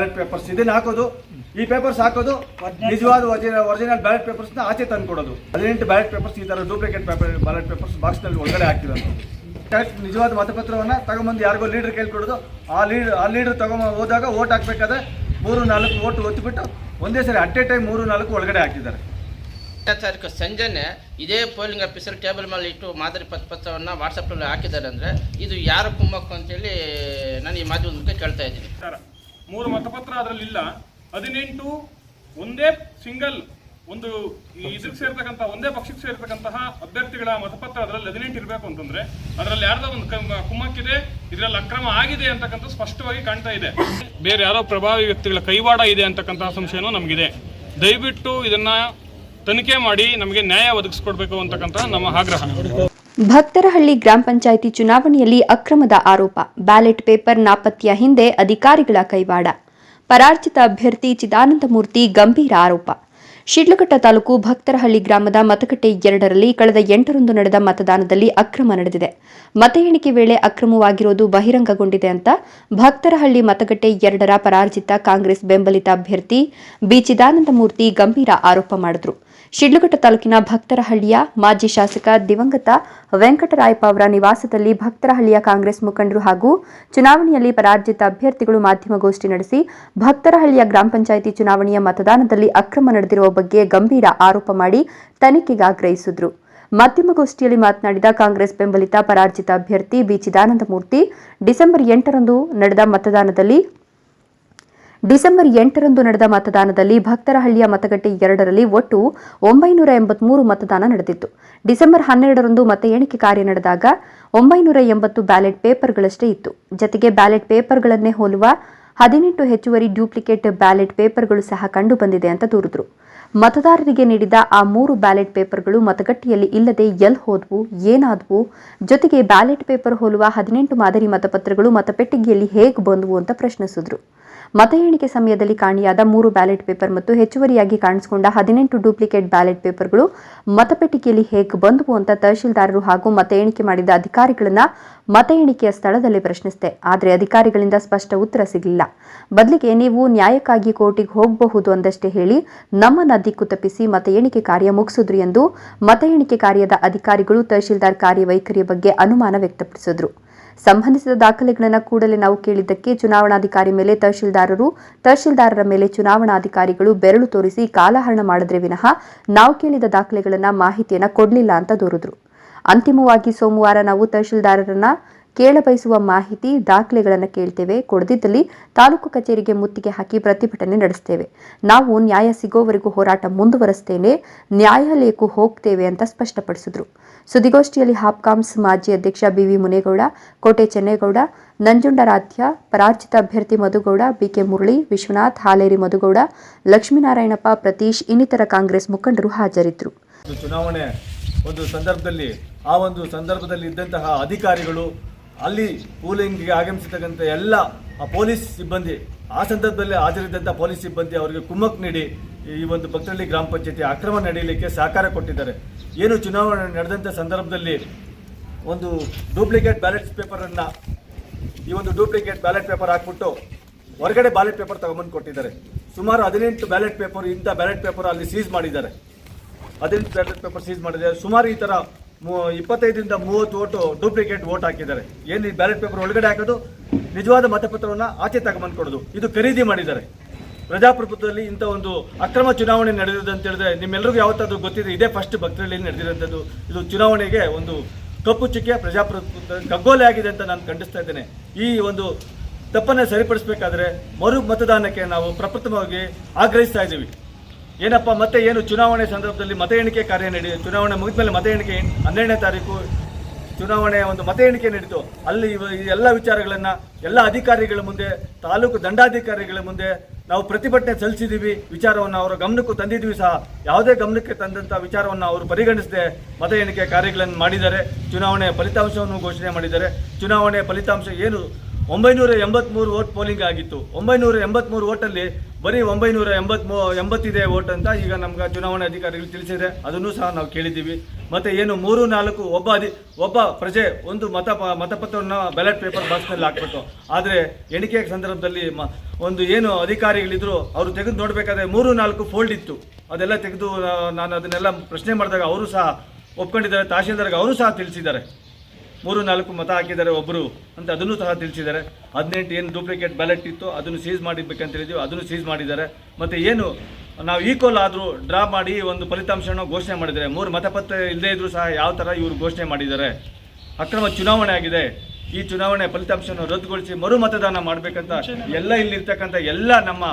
Ballot papers ಇದನ್ನ ಹಾಕೋದು ಈ ಪೇಪರ್ಸ್ ಹಾಕೋದು ನಿಜವಾದ ಒರಿಜಿನಲ್ ಬ್ಯಾಲೆಟ್ ಪೇಪರ್ಸ್ ಆಚೆ ತಂದು ಕೊಡೋದು. ಹದಿನೆಂಟು ಬ್ಯಾಲೆಟ್ ಪೇಪರ್ಸ್ ಈ ತರ ಡೂಪ್ಲಿಕೇಟ್ ಪೇಪರ್ ಬ್ಯಾಲೆಟ್ ಪೇಪರ್ಸ್ ಬಾಕ್ಸ್ನಲ್ಲಿ ಒಳಗಡೆ ಹಾಕಿರೋದು ಕರೆಕ್ಟ್ ನಿಜವಾದ ಮತಪತ್ರವನ್ನ ತಗೊಂಬಂದು ಯಾರಿಗೋ ಲೀಡರ್ ಕೇಳ್ಕೊಡೋದು ಕೊಡೋದು. ಆ ಲೀಡರ್ ಆ ಲೀಡರ್ ತಗೊಂಬ ಹೋದಾಗ ಓಟ್ ಹಾಕ್ಬೇಕಾದ್ರೆ ಮೂರು ನಾಲ್ಕು ಓಟ್ ಒತ್ತಿಬಿಟ್ಟು ಒಂದೇ ಸರಿ ಅಟ್ ಎ ಟೈಮ್ ಮೂರು ನಾಲ್ಕು ಒಳಗಡೆ ಹಾಕಿದ್ದಾರೆ. ತಾರೀಕು ಸಂಜೆನೆ ಇದೇ ಪೋಲಿಂಗ್ ಆಫೀಸರ್ ಟೇಬಲ್ ಮೇಲೆ ಇಟ್ಟು ಮಾದರಿ ಪತ್ರವನ್ನು ವಾಟ್ಸಪ್ಪಲ್ಲಿ ಹಾಕಿದ್ದಾರೆ ಅಂದರೆ ಇದು ಯಾರ ಕುಮ್ಮಕ್ಕು ಅಂತೇಳಿ ನಾನು ಈ ಮಾಧ್ಯಮದ ಮುಖ್ಯ ಕೇಳ್ತಾ ಇದ್ದೀನಿ. ಮೂರು ಮತಪತ್ರ ಅದರಲ್ಲಿ ಇಲ್ಲ ಹದಿನೆಂಟು ಒಂದೇ ಸಿಂಗಲ್ ಒಂದು ಇದಕ್ಕೆ ಸೇರ್ತಕ್ಕಂಥ ಒಂದೇ ಪಕ್ಷಕ್ಕೆ ಸೇರ್ತಕ್ಕಂತಹ ಅಭ್ಯರ್ಥಿಗಳ ಮತಪತ್ರ ಅದರಲ್ಲಿ ಹದಿನೆಂಟು ಇರಬೇಕು ಅಂತಂದ್ರೆ ಅದರಲ್ಲಿ ಯಾರ್ದೋ ಒಂದು ಕಮ್- ಕುಮ್ಮಕ್ಕಿದೆ ಇದರಲ್ಲಿ ಅಕ್ರಮ ಆಗಿದೆ ಅಂತಕ್ಕಂಥ ಸ್ಪಷ್ಟವಾಗಿ ಕಾಣ್ತಾ ಇದೆ. ಬೇರೆ ಯಾರೋ ಪ್ರಭಾವಿ ವ್ಯಕ್ತಿಗಳ ಕೈವಾಡ ಇದೆ ಅಂತಕ್ಕಂತಹ ಸಂಶಯನೂ ನಮಗಿದೆ. ದಯವಿಟ್ಟು ಇದನ್ನ ತನಿಖೆ ಮಾಡಿ ನಮಗೆ ನ್ಯಾಯ ಒದಗಿಸ್ಕೊಡ್ಬೇಕು ಅಂತಕ್ಕಂತಹ ನಮ್ಮ ಆಗ್ರಹ. ಭಕ್ತರಹಳ್ಳಿ ಗ್ರಾಮ ಪಂಚಾಯಿತಿ ಚುನಾವಣೆಯಲ್ಲಿ ಅಕ್ರಮದ ಆರೋಪ. ಬ್ಯಾಲೆಟ್ ಪೇಪರ್ ನಾಪತ್ತೆಯ ಹಿಂದೆ ಅಧಿಕಾರಿಗಳ ಕೈವಾಡ. ಪರಾರ್ಜಿತ ಅಭ್ಯರ್ಥಿ ಚಿದಾನಂದಮೂರ್ತಿ ಗಂಭೀರ ಆರೋಪ. ಶಿಡ್ಲಘಟ್ಟ ತಾಲೂಕು ಭಕ್ತರಹಳ್ಳಿ ಗ್ರಾಮದ ಮತಗಟ್ಟೆ ಎರಡರಲ್ಲಿ ಕಳೆದ ಎಂಟರಂದು ನಡೆದ ಮತದಾನದಲ್ಲಿ ಅಕ್ರಮ ನಡೆದಿದೆ. ಮತ ಎಣಿಕೆ ವೇಳೆ ಅಕ್ರಮವಾಗಿರುವುದು ಬಹಿರಂಗಗೊಂಡಿದೆ ಅಂತ ಭಕ್ತರಹಳ್ಳಿ ಮತಗಟ್ಟೆ ಎರಡರ ಪರಾರ್ಜಿತ ಕಾಂಗ್ರೆಸ್ ಬೆಂಬಲಿತ ಅಭ್ಯರ್ಥಿ ಬಿ ಚಿದಾನಂದಮೂರ್ತಿ ಗಂಭೀರ ಆರೋಪ ಮಾಡಿದ್ರು. ಶಿಡ್ಲಘಟ್ಟ ತಾಲೂಕಿನ ಭಕ್ತರಹಳ್ಳಿಯ ಮಾಜಿ ಶಾಸಕ ದಿವಂಗತ ವೆಂಕಟರಾಯಪ್ಪ ಅವರ ನಿವಾಸದಲ್ಲಿ ಭಕ್ತರಹಳ್ಳಿಯ ಕಾಂಗ್ರೆಸ್ ಮುಖಂಡರು ಹಾಗೂ ಚುನಾವಣೆಯಲ್ಲಿ ಪರಾಜಿತ ಅಭ್ಯರ್ಥಿಗಳು ಮಾಧ್ಯಮಗೋಷ್ಠಿ ನಡೆಸಿ ಭಕ್ತರಹಳ್ಳಿಯ ಗ್ರಾಮ ಪಂಚಾಯಿತಿ ಚುನಾವಣೆಯ ಮತದಾನದಲ್ಲಿ ಅಕ್ರಮ ನಡೆದಿರುವ ಬಗ್ಗೆ ಗಂಭೀರ ಆರೋಪ ಮಾಡಿ ತನಿಖೆಗೆ ಆಗ್ರಹಿಸಿದರು. ಮಾಧ್ಯಮಗೋಷ್ಠಿಯಲ್ಲಿ ಮಾತನಾಡಿದ ಕಾಂಗ್ರೆಸ್ ಬೆಂಬಲಿತ ಪರಾಜಿತ ಅಭ್ಯರ್ಥಿ ಬಿ. ಚಿದಾನಂದಮೂರ್ತಿ, ಡಿಸೆಂಬರ್ ಎಂಟರಂದು ನಡೆದ ಮತದಾನದಲ್ಲಿ ಡಿಸೆಂಬರ್ ಎಂಟರಂದು ನಡೆದ ಮತದಾನದಲ್ಲಿ ಭಕ್ತರಹಳ್ಳಿಯ ಮತಗಟ್ಟೆ ಎರಡರಲ್ಲಿ ಒಟ್ಟು ಒಂಬೈನೂರ ಎಂಬತ್ಮೂರು ಮತದಾನ ನಡೆದಿತ್ತು. ಡಿಸೆಂಬರ್ ಹನ್ನೆರಡರಂದು ಮತ ಎಣಿಕೆ ಕಾರ್ಯ ನಡೆದಾಗ ಒಂಬೈನೂರ ಎಂಬತ್ತು ಬ್ಯಾಲೆಟ್ ಪೇಪರ್ಗಳಷ್ಟೇ ಇತ್ತು. ಜತೆಗೆ ಬ್ಯಾಲೆಟ್ ಪೇಪರ್ಗಳನ್ನೇ ಹೋಲುವ ಹದಿನೆಂಟು ಹೆಚ್ಚುವರಿ ಡ್ಯೂಪ್ಲಿಕೇಟ್ ಬ್ಯಾಲೆಟ್ ಪೇಪರ್ಗಳು ಸಹ ಕಂಡುಬಂದಿದೆ ಅಂತ ದೂರಿದ್ರು. ಮತದಾರರಿಗೆ ನೀಡಿದ ಆ ಮೂರು ಬ್ಯಾಲೆಟ್ ಪೇಪರ್ಗಳು ಮತಗಟ್ಟೆಯಲ್ಲಿ ಇಲ್ಲದೆ ಎಲ್ ಹೋದ್ವು, ಏನಾದ್ವು, ಜೊತೆಗೆ ಬ್ಯಾಲೆಟ್ ಪೇಪರ್ ಹೋಲುವ ಹದಿನೆಂಟು ಮಾದರಿ ಮತಪತ್ರಗಳು ಮತಪೆಟ್ಟಿಗೆಯಲ್ಲಿ ಹೇಗೆ ಬಂದವು ಅಂತ ಪ್ರಶ್ನಿಸಿದ್ರು. ಮತ ಎಣಿಕೆ ಸಮಯದಲ್ಲಿ ಕಾಣೆಯಾದ ಮೂರು ಬ್ಯಾಲೆಟ್ ಪೇಪರ್ ಮತ್ತು ಹೆಚ್ಚುವರಿಯಾಗಿ ಕಾಣಿಸಿಕೊಂಡ ಹದಿನೆಂಟು ಡೂಪ್ಲಿಕೇಟ್ ಬ್ಯಾಲೆಟ್ ಪೇಪರ್ಗಳು ಮತಪೆಟ್ಟಿಗೆಯಲ್ಲಿ ಹೇಗೆ ಬಂದವು ಅಂತ ತಹಶೀಲ್ದಾರರು ಹಾಗೂ ಮತ ಎಣಿಕೆ ಮಾಡಿದ ಅಧಿಕಾರಿಗಳನ್ನ ಮತ ಎಣಿಕೆಯ ಸ್ಥಳದಲ್ಲಿ ಪ್ರಶ್ನಿಸಿದೆ. ಆದರೆ ಅಧಿಕಾರಿಗಳಿಂದ ಸ್ಪಷ್ಟ ಉತ್ತರ ಸಿಗಲಿಲ್ಲ. ಬದಲಿಗೆ ನೀವು ನ್ಯಾಯಕ್ಕಾಗಿ ಕೋರ್ಟಿಗೆ ಹೋಗಬಹುದು ಅಂದಷ್ಟೇ ಹೇಳಿ ನಮ್ಮನ್ನ ದಿಕ್ಕು ತಪ್ಪಿಸಿ ಮತ ಎಣಿಕೆ ಕಾರ್ಯ ಮುಗಿಸಿದ್ರು ಎಂದು ಮತ ಎಣಿಕೆ ಕಾರ್ಯದ ಅಧಿಕಾರಿಗಳು ತಹಶೀಲ್ದಾರ್ ಕಾರ್ಯವೈಖರಿಯ ಬಗ್ಗೆ ಅನುಮಾನ ವ್ಯಕ್ತಪಡಿಸಿದ್ರು. ಸಂಬಂಧಿಸಿದ ದಾಖಲೆಗಳನ್ನು ಕೂಡಲೇ ನಾವು ಕೇಳಿದ್ದಕ್ಕೆ ಚುನಾವಣಾಧಿಕಾರಿ ಮೇಲೆ ತಹಶೀಲ್ದಾರರು, ತಹಶೀಲ್ದಾರರ ಮೇಲೆ ಚುನಾವಣಾಧಿಕಾರಿಗಳು ಬೆರಳು ತೋರಿಸಿ ಕಾಲಹರಣ ಮಾಡಿದ್ರೆ ವಿನಃ ನಾವು ಕೇಳಿದ ದಾಖಲೆಗಳನ್ನ ಮಾಹಿತಿಯನ್ನ ಕೊಡಲಿಲ್ಲ ಅಂತ ದೂರಿದ್ರು. ಅಂತಿಮವಾಗಿ ಸೋಮವಾರ ನಾವು ತಹಶೀಲ್ದಾರರನ್ನ ಕೇಳಬಯಸುವ ಮಾಹಿತಿ, ದಾಖಲೆಗಳನ್ನು ಕೇಳ್ತೇವೆ. ಕೊಡದಿದ್ದಲ್ಲಿ ತಾಲೂಕು ಕಚೇರಿಗೆ ಮುತ್ತಿಗೆ ಹಾಕಿ ಪ್ರತಿಭಟನೆ ನಡೆಸ್ತೇವೆ. ನಾವು ನ್ಯಾಯ ಸಿಗೋವರೆಗೂ ಹೋರಾಟ ಮುಂದುವರೆಸ್ತೇನೆ. ನ್ಯಾಯಾಲಯಕ್ಕೂ ಹೋಗ್ತೇವೆ ಅಂತ ಸ್ಪಷ್ಟಪಡಿಸಿದ್ರು. ಸುದ್ದಿಗೋಷ್ಠಿಯಲ್ಲಿ ಹಾಪ್ಕಾಮ್ಸ್ ಮಾಜಿ ಅಧ್ಯಕ್ಷ ಬಿವಿ ಮುನೇಗೌಡ, ಕೋಟೆ ಚೆನ್ನೇಗೌಡ, ನಂಜುಂಡರಾಧ್ಯ ಪರಾಜಿತ ಅಭ್ಯರ್ಥಿ ಮಧುಗೌಡ, ಬಿಕೆ ಮುರಳಿ, ವಿಶ್ವನಾಥ್, ಹಾಲೇರಿ ಮಧುಗೌಡ, ಲಕ್ಷ್ಮೀನಾರಾಯಣಪ್ಪ, ಪ್ರತೀಶ್ ಇನ್ನಿತರ ಕಾಂಗ್ರೆಸ್ ಮುಖಂಡರು ಹಾಜರಿದ್ದರು ಚುನಾವಣೆ ಒಂದು ಸಂದರ್ಭದಲ್ಲಿ, ಆ ಒಂದು ಸಂದರ್ಭದಲ್ಲಿ ಇದ್ದಂತಹ ಅಧಿಕಾರಿಗಳು ಅಲ್ಲಿ ಪೂಲಿಂಗ್ಗೆ ಆಗಮಿಸಿರ್ತಕ್ಕಂಥ ಎಲ್ಲ ಆ ಪೊಲೀಸ್ ಸಿಬ್ಬಂದಿ, ಆ ಸಂದರ್ಭದಲ್ಲಿ ಹಾಜರಿದ್ದಂಥ ಪೊಲೀಸ್ ಸಿಬ್ಬಂದಿ ಅವರಿಗೆ ಕುಮ್ಮಕ್ ನೀಡಿ ಈ ಒಂದು ಭಕ್ತಹಳ್ಳಿ ಗ್ರಾಮ ಪಂಚಾಯತಿ ಅಕ್ರಮ ನಡೆಯಲಿಕ್ಕೆ ಸಹಕಾರ ಕೊಟ್ಟಿದ್ದಾರೆ. ಏನು ಚುನಾವಣೆ ನಡೆದಂಥ ಸಂದರ್ಭದಲ್ಲಿ ಒಂದು ಡೂಪ್ಲಿಕೇಟ್ ಬ್ಯಾಲೆಟ್ ಪೇಪರನ್ನು ಈ ಒಂದು ಡೂಪ್ಲಿಕೇಟ್ ಬ್ಯಾಲೆಟ್ ಪೇಪರ್ ಹಾಕ್ಬಿಟ್ಟು ಹೊರಗಡೆ ಬ್ಯಾಲೆಟ್ ಪೇಪರ್ ತಗೊಂಬಂದು ಕೊಟ್ಟಿದ್ದಾರೆ. ಸುಮಾರು ಹದಿನೆಂಟು ಬ್ಯಾಲೆಟ್ ಪೇಪರ್ ಇಂಥ ಬ್ಯಾಲೆಟ್ ಪೇಪರ್ ಅಲ್ಲಿ ಸೀಸ್ ಮಾಡಿದ್ದಾರೆ. ಹದಿನೆಂಟು ಬ್ಯಾಲೆಟ್ ಪೇಪರ್ ಸೀಸ್ ಮಾಡಿದ್ದಾರೆ. ಸುಮಾರು ಈ ಥರ ಇಪ್ಪತ್ತೈದರಿಂದ ಮೂವತ್ತು ಓಟು ಡೂಪ್ಲಿಕೇಟ್ ವೋಟ್ ಹಾಕಿದ್ದಾರೆ. ಏನು ಈ ಬ್ಯಾಲೆಟ್ ಪೇಪರ್ ಒಳಗಡೆ ಹಾಕೋದು? ನಿಜವಾದ ಮತಪತ್ರವನ್ನು ಆಚೆ ತಗೊಂಬಂದು ಕೊಡೋದು. ಇದು ಖರೀದಿ ಮಾಡಿದ್ದಾರೆ. ಪ್ರಜಾಪ್ರಭುತ್ವದಲ್ಲಿ ಇಂಥ ಒಂದು ಅಕ್ರಮ ಚುನಾವಣೆ ನಡೆದಿದೆ ಅಂತ ಹೇಳಿದ್ರೆ ನಿಮ್ಮೆಲ್ಲರಿಗೂ ಯಾವತ್ತಾದ್ರೂ ಗೊತ್ತಿದೆ, ಇದೇ ಫಸ್ಟ್ ಭಕ್ತರಲ್ಲಿ ನಡೆದಿರೋಂಥದ್ದು. ಇದು ಚುನಾವಣೆಗೆ ಒಂದು ಕಪ್ಪು ಚುಕ್ಕೆ ಪ್ರಜಾಪ್ರಭುತ್ವ ಕಗ್ಗೋಲೆ ಆಗಿದೆ ಅಂತ ನಾನು ಖಂಡಿಸ್ತಾ ಇದ್ದೇನೆ. ಈ ಒಂದು ತಪ್ಪನ್ನು ಸರಿಪಡಿಸಬೇಕಾದ್ರೆ ಮರು ಮತದಾನಕ್ಕೆ ನಾವು ಪ್ರಪ್ರಥಮವಾಗಿ ಆಗ್ರಹಿಸ್ತಾ ಇದ್ದೀವಿ. ಏನಪ್ಪ, ಮತ್ತೆ ಏನು ಚುನಾವಣೆ ಸಂದರ್ಭದಲ್ಲಿ ಮತ ಎಣಿಕೆ ಕಾರ್ಯ ನಡೆಯಿತು ಚುನಾವಣೆ ಮುಗಿದ ಮೇಲೆ ಮತ ಎಣಿಕೆ ಹನ್ನೆರಡನೇ ತಾರೀಕು ಚುನಾವಣೆಯ ಒಂದು ಮತ ಎಣಿಕೆ ನಡೀತು. ಅಲ್ಲಿ ಎಲ್ಲ ವಿಚಾರಗಳನ್ನು ಎಲ್ಲ ಅಧಿಕಾರಿಗಳ ಮುಂದೆ, ತಾಲೂಕು ದಂಡಾಧಿಕಾರಿಗಳ ಮುಂದೆ ನಾವು ಪ್ರತಿಭಟನೆ ಸಲ್ಲಿಸಿದ್ದೀವಿ ವಿಚಾರವನ್ನು ಅವರ ಗಮನಕ್ಕೂ ತಂದಿದ್ದೀವಿ ಸಹ. ಯಾವುದೇ ಗಮನಕ್ಕೆ ತಂದಂಥ ವಿಚಾರವನ್ನು ಅವರು ಪರಿಗಣಿಸದೆ ಮತ ಎಣಿಕೆ ಕಾರ್ಯಗಳನ್ನು ಮಾಡಿದ್ದಾರೆ. ಚುನಾವಣೆಯ ಫಲಿತಾಂಶವನ್ನು ಘೋಷಣೆ ಮಾಡಿದ್ದಾರೆ. ಚುನಾವಣೆಯ ಫಲಿತಾಂಶ ಏನು? ಒಂಬೈನೂರ ಎಂಬತ್ಮೂರು ವೋಟ್ ಪೋಲಿಂಗ್ ಆಗಿತ್ತು. ಒಂಬೈನೂರ ಎಂಬತ್ತ್ಮೂರು ವೋಟಲ್ಲಿ ಬರೀ ಒಂಬೈನೂರ ಎಂಬತ್ಮೂ, ಎಂಬತ್ತಿದೆ ಓಟ್ ಅಂತ ಈಗ ನಮ್ಗೆ ಚುನಾವಣಾ ಅಧಿಕಾರಿಗಳು ತಿಳಿಸಿದೆ ಅದನ್ನು ಸಹ ನಾವು ಕೇಳಿದ್ದೀವಿ. ಮತ್ತೆ ಏನು ಮೂರು, ನಾಲ್ಕು, ಒಬ್ಬ ಅಧಿ, ಒಬ್ಬ ಪ್ರಜೆ ಒಂದು ಮತ ಮತಪತ್ರವನ್ನು ಬ್ಯಾಲೆಟ್ ಪೇಪರ್ ಬಾಕ್ಸ್ನಲ್ಲಿ ಹಾಕ್ಬೇಕು ಆದರೆ ಎಣಿಕೆ ಸಂದರ್ಭದಲ್ಲಿ ಮ, ಒಂದು ಏನು ಅಧಿಕಾರಿಗಳಿದ್ರು ಅವರು ತೆಗೆದು ನೋಡಬೇಕಾದ್ರೆ ಮೂರು, ನಾಲ್ಕು ಫೋಲ್ಡ್ ಇತ್ತು. ಅದೆಲ್ಲ ತೆಗೆದು ನಾನು ಅದನ್ನೆಲ್ಲ ಪ್ರಶ್ನೆ ಮಾಡಿದಾಗ ಅವರು ಸಹ ಒಪ್ಕೊಂಡಿದ್ದಾರೆ, ತಹಶೀಲ್ದಾರ್ಗೆ ಅವರು ಸಹ ತಿಳಿಸಿದ್ದಾರೆ. ಮೂರು, ನಾಲ್ಕು ಮತ ಹಾಕಿದ್ದಾರೆ ಒಬ್ಬರು ಅಂತ ಅದನ್ನು ಸಹ ತಿಳಿಸಿದ್ದಾರೆ. ಹದಿನೆಂಟು ಏನು ಡೂಪ್ಲಿಕೇಟ್ ಬ್ಯಾಲೆಟ್ ಇತ್ತು, ಅದನ್ನು ಸೀಸ್ ಮಾಡಿರ್ಬೇಕಂತ ಹೇಳಿದ್ವಿ, ಅದನ್ನು ಸೀಸ್ ಮಾಡಿದ್ದಾರೆ. ಮತ್ತು ಏನು, ನಾವು ಈಕ್ವಲ್ ಆದರೂ ಡ್ರಾ ಮಾಡಿ ಒಂದು ಫಲಿತಾಂಶವನ್ನು ಘೋಷಣೆ ಮಾಡಿದ್ದಾರೆ ಮೂರು ಮತಪತ್ರ ಇಲ್ಲದೇ ಇದ್ದರೂ ಸಹ ಯಾವ ಥರ ಇವರು ಘೋಷಣೆ ಮಾಡಿದ್ದಾರೆ? ಅಕ್ರಮ ಚುನಾವಣೆ ಆಗಿದೆ. ಈ ಚುನಾವಣೆ ಫಲಿತಾಂಶವನ್ನು ರದ್ದುಗೊಳಿಸಿ ಮರು ಮತದಾನ ಮಾಡಬೇಕಂತ ಎಲ್ಲ ಇಲ್ಲಿರ್ತಕ್ಕಂಥ ಎಲ್ಲ ನಮ್ಮ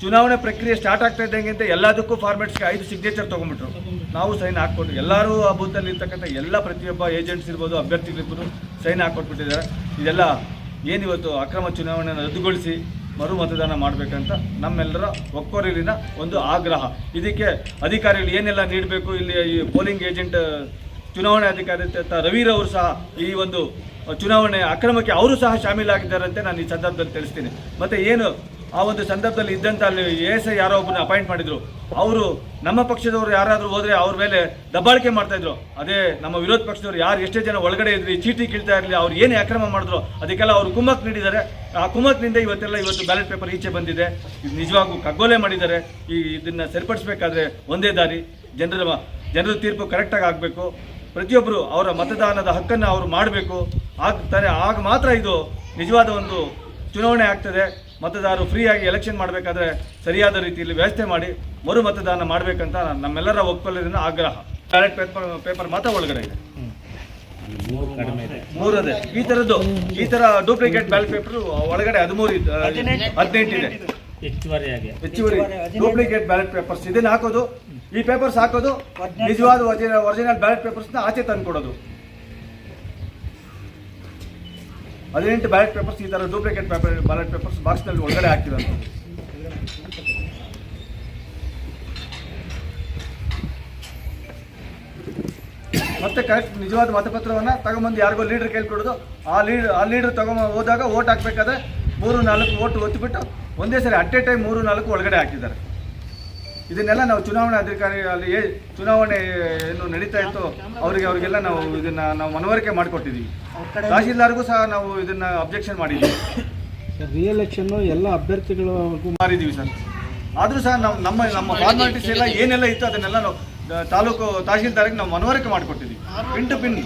ಚುನಾವಣೆ ಪ್ರಕ್ರಿಯೆ ಸ್ಟಾರ್ಟ್ ಆಗ್ತಾ ಇದ್ದಂಗೆ ಅಂತ ಎಲ್ಲದಕ್ಕೂ ಫಾರ್ಮೆಟ್ಸ್ಗೆ ಐದು ಸಿಗ್ನೇಚರ್ ತೊಗೊಂಡ್ಬಿಟ್ರು. ನಾವು ಸೈನ್ ಹಾಕ್ಕೊಟ್ಟು ಎಲ್ಲರೂ ಆ ಬೂತಲ್ಲಿ ಇರ್ತಕ್ಕಂಥ ಎಲ್ಲ ಪ್ರತಿಯೊಬ್ಬ ಏಜೆಂಟ್ಸ್ ಇರ್ಬೋದು ಅಭ್ಯರ್ಥಿಗಳಿರ್ಬೋದು ಸೈನ್ ಹಾಕ್ಕೊಟ್ಬಿಟ್ಟಿದ್ದಾರೆ. ಇದೆಲ್ಲ ಏನಿವತ್ತು ಅಕ್ರಮ ಚುನಾವಣೆಯನ್ನು ರದ್ದುಗೊಳಿಸಿ ಮರು ಮತದಾನ ಮಾಡಬೇಕಂತ ನಮ್ಮೆಲ್ಲರ ಒಕ್ಕೊರಲಿನ ಒಂದು ಆಗ್ರಹ. ಇದಕ್ಕೆ ಅಧಿಕಾರಿಗಳು ಏನೆಲ್ಲ ನೀಡಬೇಕು? ಇಲ್ಲಿ ಈ ಪೋಲಿಂಗ್ ಏಜೆಂಟ್ ಚುನಾವಣಾ ಅಧಿಕಾರಿ ರವಿರವರು ಸಹ ಈ ಒಂದು ಚುನಾವಣೆ ಅಕ್ರಮಕ್ಕೆ ಅವರು ಸಹ ಶಾಮೀಲಾಗಿದ್ದಾರೆ ಅಂತ ನಾನು ಈ ಸಂದರ್ಭದಲ್ಲಿ ತಿಳಿಸ್ತೀನಿ. ಮತ್ತೆ ಏನು ಆ ಒಂದು ಸಂದರ್ಭದಲ್ಲಿ ಇದ್ದಂಥ ಅಲ್ಲಿ ಎ ಎಸ್ ಐ ಯಾರೋ ಒಬ್ಬನ ಅಪಾಯಿಂಟ್ ಮಾಡಿದ್ರು. ಅವರು ನಮ್ಮ ಪಕ್ಷದವರು ಯಾರಾದರೂ ಹೋದರೆ ಅವ್ರ ಮೇಲೆ ದಬ್ಬಾಳಿಕೆ ಮಾಡ್ತಾ ಇದ್ರು. ಅದೇ ನಮ್ಮ ವಿರೋಧ ಪಕ್ಷದವರು ಯಾರು ಎಷ್ಟೇ ಜನ ಒಳಗಡೆ ಇದ್ರಿ, ಚೀಟಿ ಕೀಳ್ತಾ ಇರಲಿ, ಅವ್ರು ಏನೇ ಅಕ್ರಮ ಮಾಡಿದ್ರು, ಅದಕ್ಕೆಲ್ಲ ಅವರು ಕುಮ್ಮಕ್ ನೀಡಿದ್ದಾರೆ. ಆ ಕುಮ್ಮಕ್ನಿಂದ ಇವತ್ತೆಲ್ಲ ಇವತ್ತು ಬ್ಯಾಲೆಟ್ ಪೇಪರ್ ಈಚೆ ಬಂದಿದೆ. ಇದು ನಿಜವಾಗೂ ಕಗ್ಗೋಲೆ ಮಾಡಿದ್ದಾರೆ. ಈ ಇದನ್ನ ಸರಿಪಡಿಸಬೇಕಾದ್ರೆ ಒಂದೇ ದಾರಿ. ಜನರ ಜನರ ತೀರ್ಪು ಕರೆಕ್ಟಾಗಿ ಆಗಬೇಕು. ಪ್ರತಿಯೊಬ್ಬರು ಅವರ ಮತದಾನದ ಹಕ್ಕನ್ನು ಅವರು ಮಾಡಬೇಕು. ಆಗ್ತಾರೆ ಆಗ ಮಾತ್ರ ಇದು ನಿಜವಾದ ಒಂದು ಚುನಾವಣೆ ಆಗ್ತದೆ. ಮತದಾರರು ಫ್ರೀಯಾಗಿ ಎಲೆಕ್ಷನ್ ಮಾಡಬೇಕಾದ್ರೆ ಸರಿಯಾದ ರೀತಿಯಲ್ಲಿ ವ್ಯವಸ್ಥೆ ಮಾಡಿ ಮರು ಮತದಾನ ಮಾಡಬೇಕಂತ ನಮ್ಮೆಲ್ಲರ ಒಪ್ಪಲಿನ ಆಗ್ರಹ. ಬ್ಯಾಲೆಟ್ ಪೇಪರ್ ಪೇಪರ್ ಮಾತ್ರ ಒಳಗಡೆ ಇದೆ. ಮೂರದೇ. ಈ ಥರದ್ದು ಈ ಥರ ಡೂಪ್ಲಿಕೇಟ್ ಬ್ಯಾಲೆಟ್ ಪೇಪರ್ ಒಳಗಡೆ ಹದಿಮೂರು ಇದೆ ಹದಿನೆಂಟು. ಇದೆ. ಹೆಚ್ಚುವರಿಯಾಗಿ ಹೆಚ್ಚುವರಿ. ಡೂಪ್ಲಿಕೇಟ್ ಬ್ಯಾಲೆಟ್ ಪೇಪರ್ಸ್ ಇದನ್ನ ಹಾಕೋದು ಈ ಪೇಪರ್ಸ್ ಹಾಕೋದು ನಿಜವಾದ ಒರಿಜಿನಲ್ ಬ್ಯಾಲೆಟ್ ಪೇಪರ್ಸ್ನ ಆಚೆ ತಂದು ಕೊಡೋದು ಹದಿನೆಂಟು ಬ್ಯಾಲೆಟ್ ಪೇಪರ್ಸ್ ಈ ಥರ ಡೂಪ್ಲಿಕೇಟ್ ಪೇಪರ್ ಬ್ಯಾಲೆಟ್ ಪೇಪರ್ಸ್ ಬಾಕ್ಸ್ನಲ್ಲಿ ಒಳಗಡೆ ಹಾಕಿರೋದು ಮತ್ತೆ ಕರೆಕ್ಟ್ ನಿಜವಾದ ಮತಪತ್ರವನ್ನ ತಗೊಂಬಂದು ಯಾರಿಗೋ ಲೀಡರ್ ಕೇಳ್ಕೊಡೋದು ಕೊಡೋದು, ಆ ಲೀಡ್ ಆ ಲೀಡರ್ ತಗೊಂಬ ಹೋದಾಗ ಓಟ್ ಹಾಕ್ಬೇಕಾದ್ರೆ ಮೂರು ನಾಲ್ಕು ಓಟ್ ಒತ್ತಿಬಿಟ್ಟು ಒಂದೇ ಸರಿ ಅಟ್ ಎ ಟೈಮ್ ಮೂರು ನಾಲ್ಕು ಒಳಗಡೆ ಹಾಕಿದ್ದಾರೆ. ಇದನ್ನೆಲ್ಲ ನಾವು ಚುನಾವಣಾ ಅಧಿಕಾರಿ ಅಲ್ಲಿ ಏ- ಚುನಾವಣೆ ಏನು ನಡೀತಾ ಇತ್ತು ಅವರಿಗೆ ಅವರಿಗೆಲ್ಲ ನಾವು ಇದನ್ನ ನಾವು ಮನವರಿಕೆ ಮಾಡಿಕೊಟ್ಟಿದ್ದೀವಿ. ತಹಶೀಲ್ದಾರ್ಗೂ ಸಹ ನಾವು ಇದನ್ನ ಅಬ್ಜೆಕ್ಷನ್ ಮಾಡಿದ್ದೀವಿ. ರಿಎಲೆಕ್ಷನ್ ಎಲ್ಲ ಅಭ್ಯರ್ಥಿಗಳು ಮಾರಿದ್ದೀವಿ ಸರ್. ಆದರೂ ಸಹ ನಾವು ನಮ್ಮ ನಮ್ಮ ಫಾರ್ಮಾಲಿಟೀಸ್ ಎಲ್ಲ ಏನೆಲ್ಲ ಇತ್ತು ಅದನ್ನೆಲ್ಲ ನಾವು ತಾಲೂಕು ತಹಶೀಲ್ದಾರ್ಗೆ ನಾವು ಮನವರಿಕೆ ಮಾಡಿಕೊಟ್ಟಿದ್ದೀವಿ. ಪಿನ್ ಟು ಪಿನ್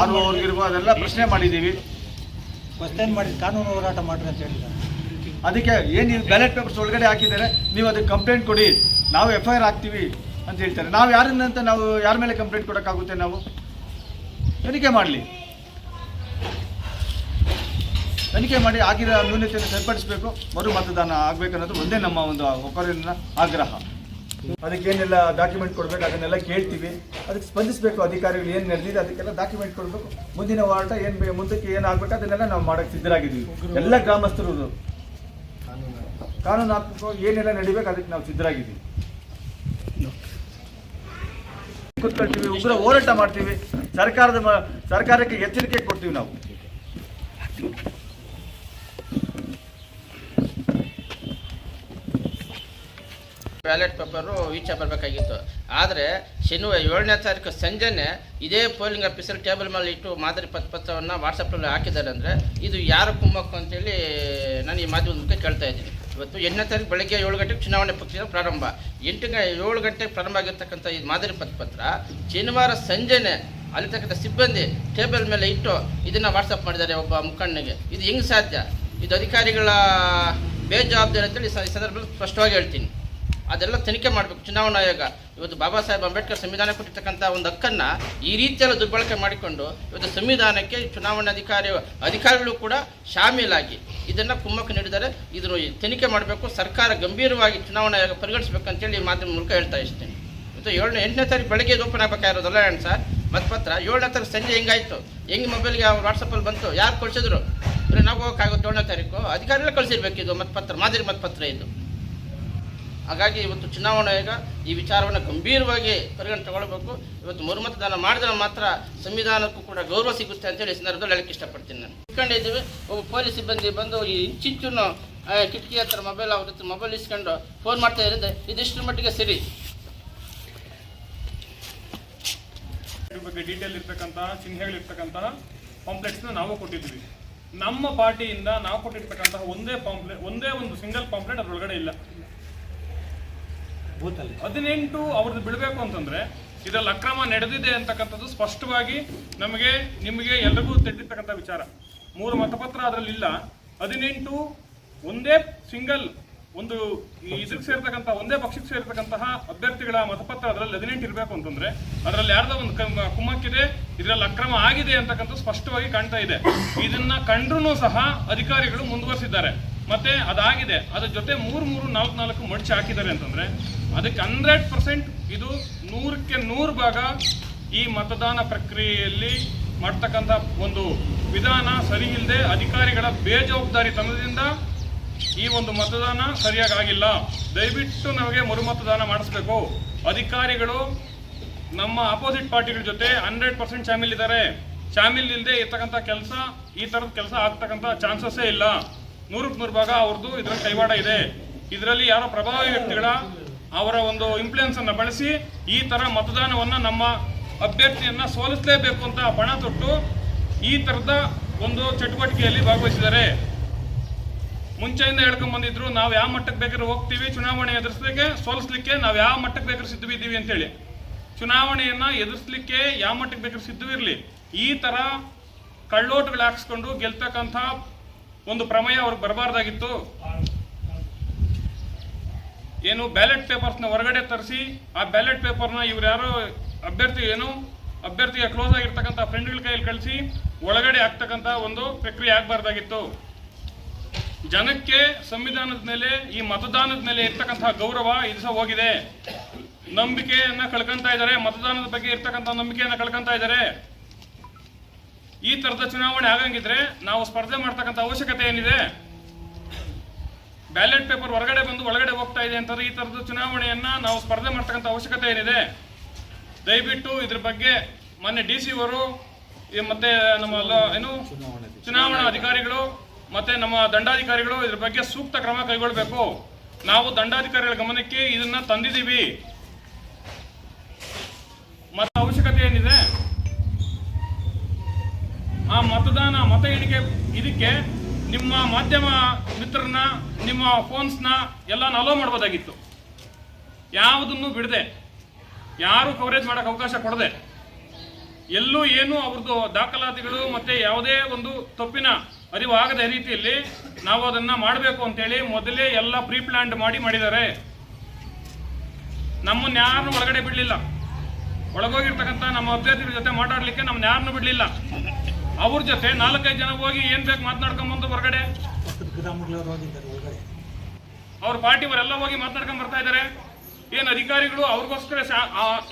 ಆರು ಅವ್ರಿಗಿರುವ ಅದೆಲ್ಲ ಪ್ರಶ್ನೆ ಮಾಡಿದ್ದೀವಿ. ಪ್ರಶ್ನೆ ಮಾಡಿ ಕಾನೂನು ಹೋರಾಟ ಮಾಡ್ರಿ ಅಂತ ಹೇಳಿದ್ದಾರೆ ಅದಕ್ಕೆ ಏನು ನೀವು ಬ್ಯಾಲೆಟ್ ಪೇಪರ್ಸ್ ಒಳಗಡೆ ಹಾಕಿದ್ದಾರೆ ನೀವು ಅದಕ್ಕೆ ಕಂಪ್ಲೇಂಟ್ ಕೊಡಿ. ನಾವು ಎಫ್ ಐ ಆರ್ ಹಾಕ್ತೀವಿ ಅಂತ ಹೇಳ್ತಾರೆ. ನಾವು ಯಾರನ್ನಂತ ನಾವು ಯಾರ ಮೇಲೆ ಕಂಪ್ಲೇಂಟ್ ಕೊಡೋಕ್ಕಾಗುತ್ತೆ ನಾವು? ತನಿಖೆ ಮಾಡಲಿ. ತನಿಖೆ ಮಾಡಿ ಆಗಿರೋ ನ್ಯೂನತೆಯನ್ನು ಸರಿಪಡಿಸಬೇಕು. ಮರು ಮತದಾನ ಆಗಬೇಕು ಅನ್ನೋದು ಒಂದೇ ನಮ್ಮ ಒಂದು ಒಕ್ಕರಿನ ಆಗ್ರಹ. ಅದಕ್ಕೇನೆಲ್ಲ ಡಾಕ್ಯುಮೆಂಟ್ ಕೊಡಬೇಕು, ಅದನ್ನೆಲ್ಲ ಕೇಳ್ತೀವಿ. ಅದಕ್ಕೆ ಸ್ಪಂದಿಸಬೇಕು ಅಧಿಕಾರಿಗಳು ಏನು ನಡೆದಿದೆ, ಅದಕ್ಕೆಲ್ಲ ಡಾಕ್ಯುಮೆಂಟ್ ಕೊಡಬೇಕು. ಮುಂದಿನ ವಾರಟ ಏನು ಮುಂದಕ್ಕೆ ಏನಾಗಬೇಕು, ಅದನ್ನೆಲ್ಲ ನಾವು ಮಾಡೋಕ್ಕೆ ಸಿದ್ಧರಾಗಿದ್ದೀವಿ. ಎಲ್ಲ ಗ್ರಾಮಸ್ಥರು ಕಾನೂನಾತ್ಮಕ ಏನೆಲ್ಲ ನಡಿಬೇಕು ಅದಕ್ಕೆ ನಾವು ಸಿದ್ಧರಾಗಿದ್ದೀವಿ. ಕೂತ್ಕೊಳ್ತೀವಿ, ಉಗ್ರ ಹೋರಾಟ ಮಾಡ್ತೀವಿ, ಸರ್ಕಾರದ ಸರ್ಕಾರಕ್ಕೆ ಎಚ್ಚರಿಕೆ ಕೊಡ್ತೀವಿ ನಾವು. ಬ್ಯಾಲೆಟ್ ಪೇಪರು ಈಚೆ ಬರಬೇಕಾಗಿತ್ತು. ಆದರೆ ಶನಿವಾರ ಏಳನೇ ತಾರೀಕು ಸಂಜೆನೆ ಇದೇ ಪೋಲಿಂಗ್ ಆಫೀಸರ್ ಟೇಬಲ್ ಮೇಲೆ ಇಟ್ಟು ಮಾದರಿ ಪತ್ರವನ್ನು ವಾಟ್ಸಪ್ಪಲ್ಲಿ ಹಾಕಿದ್ದಾರೆ ಅಂದರೆ ಇದು ಯಾರು ಕುಮ್ಮಕ್ಕು ಅಂತೇಳಿ ನಾನು ಈ ಮಾಧ್ಯಮದ ಮುಖ್ಯ ಕೇಳ್ತಾ ಇದ್ದೀನಿ. ಇವತ್ತು ಎಂಟನೇ ತಾರೀಕು ಬೆಳಗ್ಗೆ ಏಳು ಗಂಟೆಗೆ ಚುನಾವಣೆ ಪಕ್ಷದ ಪ್ರಾರಂಭ. ಎಂಟು ಏಳು ಗಂಟೆಗೆ ಪ್ರಾರಂಭ ಆಗಿರ್ತಕ್ಕಂಥ ಈ ಮಾದರಿ ಪತ್ರ, ಶನಿವಾರ ಸಂಜೆನೆ ಅಲ್ಲಿರ್ತಕ್ಕಂಥ ಸಿಬ್ಬಂದಿ ಟೇಬಲ್ ಮೇಲೆ ಇಟ್ಟು ಇದನ್ನು ವಾಟ್ಸಪ್ ಮಾಡಿದ್ದಾರೆ ಒಬ್ಬ ಮುಖಂಡನಿಗೆ. ಇದು ಹೆಂಗೆ ಸಾಧ್ಯ? ಇದು ಅಧಿಕಾರಿಗಳ ಬೇಜವಾಬ್ದಾರಿ ಅಂತೇಳಿ ಈ ಸಂದರ್ಭದಲ್ಲಿ ಸ್ಪಷ್ಟವಾಗಿ ಹೇಳ್ತೀನಿ. ಅದೆಲ್ಲ ತನಿಖೆ ಮಾಡಬೇಕು. ಚುನಾವಣಾ ಆಯೋಗ. ಇವತ್ತು ಬಾಬಾ ಸಾಹೇಬ್ ಅಂಬೇಡ್ಕರ್ ಸಂವಿಧಾನ ಕೊಟ್ಟಿರ್ತಕ್ಕಂಥ ಒಂದು ಹಕ್ಕನ್ನು ಈ ರೀತಿಯೆಲ್ಲ ದುರ್ಬಳಕೆ ಮಾಡಿಕೊಂಡು, ಇವತ್ತು ಸಂವಿಧಾನಕ್ಕೆ ಚುನಾವಣಾಧಿಕಾರಿ ಅಧಿಕಾರಿಗಳು ಕೂಡ ಶಾಮೀಲಾಗಿ ಇದನ್ನು ಕುಮ್ಮಕ್ಕೆ ನೀಡಿದರೆ ಇದನ್ನು ತನಿಖೆ ಮಾಡಬೇಕು. ಸರ್ಕಾರ ಗಂಭೀರವಾಗಿ ಚುನಾವಣೆ ಹೇಳಿ ಮಾಧ್ಯಮ ಮೂಲಕ ಹೇಳ್ತಾ ಇರ್ತೀನಿ ಮತ್ತು ಏಳನೇ, ಎಂಟನೇ ತಾರೀಕು ಬೆಳಗ್ಗೆ ಓಪನ್ ಆಗಬೇಕಾಗಿರೋದಲ್ಲ ಏನು ಸರ್? ಮತಪತ್ರ. ಏಳನೇ ತಾರೀಕು ಸಂಜೆ ಹೆಂಗಾಯ್ತು? ಹೆಂಗೆ ಮೊಬೈಲ್ಗೆ ಅವ್ರು ವಾಟ್ಸಪ್ಪಲ್ಲಿ ಬಂತು? ಯಾರು ಕಳಿಸಿದ್ರು? ನಾವು ಹೋಗೋಕ್ಕಾಗುತ್ತೆ ಏಳನೇ ತಾರೀಕು. ಅಧಿಕಾರಿಗಳೇ ಕಳಿಸಿರ್ಬೇಕು ಇದು ಮತಪತ್ರ, ಮಾದರಿ ಮತಪತ್ರ ಇದು. ಹಾಗಾಗಿ ಇವತ್ತು ಚುನಾವಣಾ ಆಯೋಗ ಈ ವಿಚಾರವನ್ನು ಗಂಭೀರವಾಗಿ ಪರಿಗಣನೆ ತಗೊಳ್ಬೇಕು. ಇವತ್ತು ಮರುಮತದಾನ ಮಾಡಿದ್ರೆ ಮಾತ್ರ ಸಂವಿಧಾನಕ್ಕೂ ಕೂಡ ಗೌರವ ಸಿಗುತ್ತೆ ಅಂತೇಳಿ ಹೇಳಿ ಸಂದರ್ಭದಲ್ಲಿ ಹೇಳಕ್ಕೆ ಇಷ್ಟಪಡ್ತೀನಿ ನಾನು. ಇಟ್ಕೊಂಡಿದ್ದೀವಿ ಒಬ್ಬ ಪೊಲೀಸ್ ಸಿಬ್ಬಂದಿ ಬಂದು ಈ ಇಂಚಿಂಚೂನು ಕಿಟಕಿ ಹತ್ರ ಮೊಬೈಲ್, ಅವ್ರ ಹತ್ರ ಮೊಬೈಲ್ ಇಸ್ಕೊಂಡು ಫೋನ್ ಮಾಡ್ತಾ ಇರೋದು ಇದಿಷ್ಟರ ಮಟ್ಟಿಗೆ ಸರಿ. ಬಗ್ಗೆ ಡೀಟೇಲ್ ಇರ್ತಕ್ಕಂತಹ ಚಿಹ್ನೆಗಳಿರ್ತಕ್ಕಂತಹ ಪಾಂಪ್ಲೆಟ್ಸ್ನ ನಾವು ಕೊಟ್ಟಿದ್ವಿ ನಮ್ಮ ಪಾರ್ಟಿಯಿಂದ ನಾವು ಕೊಟ್ಟಿರ್ತಕ್ಕಂತಹ ಒಂದೇ ಪಾಂಪ್ಲೆಟ್ ಒಂದೇ ಒಂದು ಸಿಂಗಲ್ ಪಾಂಪ್ಲೆಟ್ ಅದರೊಳಗಡೆ ಇಲ್ಲ. ಹದಿನೆಂಟು ಅವ್ರದ್ದು ಬಿಡಬೇಕು ಅಂತಂದ್ರೆ ಇದರಲ್ಲಿ ಅಕ್ರಮ ನಡೆದಿದೆ ಅಂತಕ್ಕಂಥದ್ದು ಸ್ಪಷ್ಟವಾಗಿ ನಮಗೆ, ನಿಮಗೆ ಎಲ್ಲರಿಗೂ ತಿಳಿದಿರ್ತಕ್ಕಂಥ ವಿಚಾರ. ಮೂರು ಮತಪತ್ರ ಅದರಲ್ಲಿ ಇಲ್ಲ. ಹದಿನೆಂಟು ಒಂದೇ ಸಿಂಗಲ್ ಒಂದು ಇದಕ್ಕೆ ಸೇರ್ತಕ್ಕಂಥ, ಒಂದೇ ಪಕ್ಷಕ್ಕೆ ಸೇರ್ತಕ್ಕಂತಹ ಅಭ್ಯರ್ಥಿಗಳ ಮತಪತ್ರ ಅದರಲ್ಲಿ ಹದಿನೆಂಟು ಇರಬೇಕು ಅಂತಂದ್ರೆ ಅದರಲ್ಲಿ ಯಾರ್ದೋ ಒಂದು ಕಮ್- ಕುಮ್ಮಕ್ಕಿದೆ, ಇದರಲ್ಲಿ ಅಕ್ರಮ ಆಗಿದೆ ಅಂತಕ್ಕಂಥ ಸ್ಪಷ್ಟವಾಗಿ ಕಾಣ್ತಾ ಇದೆ. ಇದನ್ನ ಕಂಡ್ರೂ ಸಹ ಅಧಿಕಾರಿಗಳು ಮುಂದುವರಿಸಿದ್ದಾರೆ. ಮತ್ತೆ ಅದಾಗಿದೆ. ಅದ್ರ ಜೊತೆ ಮೂರು ಮೂರು ನಾಲ್ಕು ನಾಲ್ಕು ಮಡ್ಚಿ ಹಾಕಿದ್ದಾರೆ ಅಂತಂದ್ರೆ ಅದಕ್ಕೆ ಹಂಡ್ರೆಡ್ ಪರ್ಸೆಂಟ್ ಇದು ನೂರಕ್ಕೆ ನೂರು ಭಾಗ ಈ ಮತದಾನ ಪ್ರಕ್ರಿಯೆಯಲ್ಲಿ ಮಾಡ್ತಕ್ಕಂಥ ಒಂದು ವಿಧಾನ ಸರಿ ಇಲ್ಲದೆ ಅಧಿಕಾರಿಗಳ ಬೇಜವಾಬ್ದಾರಿತನದಿಂದ ಈ ಒಂದು ಮತದಾನ ಸರಿಯಾಗಿ ಆಗಿಲ್ಲ. ದಯವಿಟ್ಟು ನಮಗೆ ಮರು ಮತದಾನ ಮಾಡಿಸ್ಬೇಕು. ಅಧಿಕಾರಿಗಳು ನಮ್ಮ ಅಪೋಸಿಟ್ ಪಾರ್ಟಿಗಳ ಜೊತೆ ಹಂಡ್ರೆಡ್ ಪರ್ಸೆಂಟ್ ಶಾಮಿಲ್ ಇದ್ದಾರೆ. ಶಾಮಿಲ್ ಇಲ್ಲದೆ ಇರ್ತಕ್ಕಂಥ ಕೆಲಸ ಈ ಥರದ ಕೆಲಸ ಆಗ್ತಕ್ಕಂಥ ಚಾನ್ಸಸ್ಸೇ ಇಲ್ಲ. ನೂರಕ್ಕೆ ನೂರು ಭಾಗ ಅವ್ರದ್ದು ಇದರ ಕೈವಾಡ ಇದೆ. ಇದರಲ್ಲಿ ಯಾರೋ ಪ್ರಭಾವಿ ವ್ಯಕ್ತಿಗಳ ಅವರ ಒಂದು ಇನ್ಫ್ಲೂಯೆನ್ಸ್ ಅನ್ನು ಬಳಸಿ ಈ ತರ ಮತದಾನವನ್ನ ನಮ್ಮ ಅಭ್ಯರ್ಥಿಯನ್ನ ಸೋಲಿಸಲೇಬೇಕು ಅಂತ ಪಣ ತೊಟ್ಟು ಈ ತರದ ಒಂದು ಚಟುವಟಿಕೆಯಲ್ಲಿ ಭಾಗವಹಿಸಿದ್ದಾರೆ. ಮುಂಚೆಯಿಂದ ಹೇಳ್ಕೊಂಡ್ ಬಂದಿದ್ರು, ನಾವು ಯಾವ ಮಟ್ಟಕ್ಕೆ ಬೇಕಾದ್ರೂ ಹೋಗ್ತೀವಿ, ಚುನಾವಣೆ ಎದುರಿಸಲಿಕ್ಕೆ ಸೋಲಿಸ್ಲಿಕ್ಕೆ ನಾವು ಯಾವ ಮಟ್ಟಕ್ಕೆ ಬೇಕಾದ್ರೂ ಸಿದ್ಧವಿದ್ದೀವಿ ಅಂತೇಳಿ ಚುನಾವಣೆಯನ್ನ ಎದುರಿಸಲಿಕ್ಕೆ ಯಾವ ಮಟ್ಟಕ್ಕೆ ಬೇಕಾದ್ರೂ ಸಿದ್ಧವಿರಲಿ ಈ ತರ ಕಳ್ಳೋಟಗಳು ಹಾಕಿಸ್ಕೊಂಡು ಗೆಲ್ತಕ್ಕಂಥ ಒಂದು ಪ್ರಮೇಯ ಅವ್ರಿಗೆ ಬರಬಾರ್ದಾಗಿತ್ತು. ಏನು ಬ್ಯಾಲೆಟ್ ಪೇಪರ್ಸ್ನ ಹೊರಗಡೆ ತರಿಸಿ, ಆ ಬ್ಯಾಲೆಟ್ ಪೇಪರ್ನ ಇವ್ರು ಯಾರೋ ಅಭ್ಯರ್ಥಿ ಏನು, ಅಭ್ಯರ್ಥಿಗೆ ಕ್ಲೋಸ್ ಆಗಿರ್ತಕ್ಕಂಥ ಫ್ರೆಂಡ್ಗಳ ಕೈಯಲ್ಲಿ ಕಳಿಸಿ, ಒಳಗಡೆ ಆಗ್ತಕ್ಕಂಥ ಒಂದು ಪ್ರಕ್ರಿಯೆ ಆಗಬಾರ್ದಾಗಿತ್ತು. ಜನಕ್ಕೆ ಸಂವಿಧಾನದ ಮೇಲೆ, ಈ ಮತದಾನದ ಮೇಲೆ ಇರ್ತಕ್ಕಂತಹ ಗೌರವ ಇದು ಹೋಗಿದೆ. ನಂಬಿಕೆಯನ್ನ ಕಳ್ಕೊಂತ ಇದ್ದಾರೆ, ಮತದಾನದ ಬಗ್ಗೆ ಇರ್ತಕ್ಕಂಥ ನಂಬಿಕೆಯನ್ನ ಕಳ್ಕೊಂತ ಇದ್ದಾರೆ. ಈ ತರದ ಚುನಾವಣೆ ಆಗಂಗಿದ್ರೆ ನಾವು ಸ್ಪರ್ಧೆ ಮಾಡ್ತಕ್ಕಂಥ ಅವಶ್ಯಕತೆ ಏನಿದೆ? ಬ್ಯಾಲೆಟ್ ಪೇಪರ್ ಹೊರಗಡೆ ಬಂದು ಒಳಗಡೆ ಹೋಗ್ತಾ ಇದೆ ಅಂತಂದ್ರೆ ಈ ತರದ ಚುನಾವಣೆಯನ್ನ ನಾವು ಸ್ಪರ್ಧೆ ಮಾಡ್ತಕ್ಕಂಥ ಅವಶ್ಯಕತೆ ಏನಿದೆ? ದಯವಿಟ್ಟು ಇದ್ರ ಬಗ್ಗೆ ಮೊನ್ನೆ ಡಿ ಸಿ ಅವರು ಮತ್ತೆ ನಮ್ಮ ಏನು ಚುನಾವಣಾ ಅಧಿಕಾರಿಗಳು ಮತ್ತೆ ನಮ್ಮ ದಂಡಾಧಿಕಾರಿಗಳು ಇದ್ರ ಬಗ್ಗೆ ಸೂಕ್ತ ಕ್ರಮ ಕೈಗೊಳ್ಳಬೇಕು. ನಾವು ದಂಡಾಧಿಕಾರಿಗಳ ಗಮನಕ್ಕೆ ಇದನ್ನ ತಂದಿದ್ದೀವಿ. ಮತ್ತೆ ಅವಶ್ಯಕತೆ ಏನಿದೆ? ಆ ಮತದಾನ, ಮತ ಎಣಿಕೆ ಇದಕ್ಕೆ ನಿಮ್ಮ ಮಾಧ್ಯಮ ಮಿತ್ರರನ್ನ, ನಿಮ್ಮ ಫೋನ್ಸ್ನ ಎಲ್ಲ ಅಲೋ ಮಾಡ್ಬೋದಾಗಿತ್ತು. ಯಾವುದನ್ನು ಬಿಡದೆ, ಯಾರು ಕವರೇಜ್ ಮಾಡಕ್ಕೆ ಅವಕಾಶ ಕೊಡದೆ, ಎಲ್ಲೂ ಏನು ಅವ್ರದ್ದು ದಾಖಲಾತಿಗಳು ಮತ್ತೆ ಯಾವುದೇ ಒಂದು ತಪ್ಪಿನ ಅರಿವಾಗದ ರೀತಿಯಲ್ಲಿ ನಾವು ಅದನ್ನ ಮಾಡಬೇಕು ಅಂತೇಳಿ ಮೊದಲೇ ಎಲ್ಲ ಪ್ರೀ ಪ್ಲ್ಯಾಂಡ್ ಮಾಡಿ ಮಾಡಿದ್ದಾರೆ. ನಮ್ಮನ್ನ ಯಾರನ್ನು ಒಳಗಡೆ ಬಿಡಲಿಲ್ಲ. ಒಳಗೋಗಿರ್ತಕ್ಕಂಥ ನಮ್ಮ ಅಭ್ಯರ್ಥಿಗಳ ಜೊತೆ ಮಾತಾಡಲಿಕ್ಕೆ ನಮ್ಮನ್ನ ಯಾರನ್ನು ಬಿಡಲಿಲ್ಲ. ಅವ್ರ ಜೊತೆ ನಾಲ್ಕೈದು ಜನ ಹೋಗಿ ಏನ್ ಬೇಕು ಮಾತನಾಡ್ಕೊಂಬಂದು ಹೊರಗಡೆ? ಅವ್ರ ಪಾರ್ಟಿಯವರೆಲ್ಲ ಹೋಗಿ ಮಾತನಾಡ್ಕೊಂಡ್ ಬರ್ತಾ ಇದ್ದಾರೆ ಏನ್ ಅಧಿಕಾರಿಗಳು ಅವ್ರಿಗೋಸ್ಕರ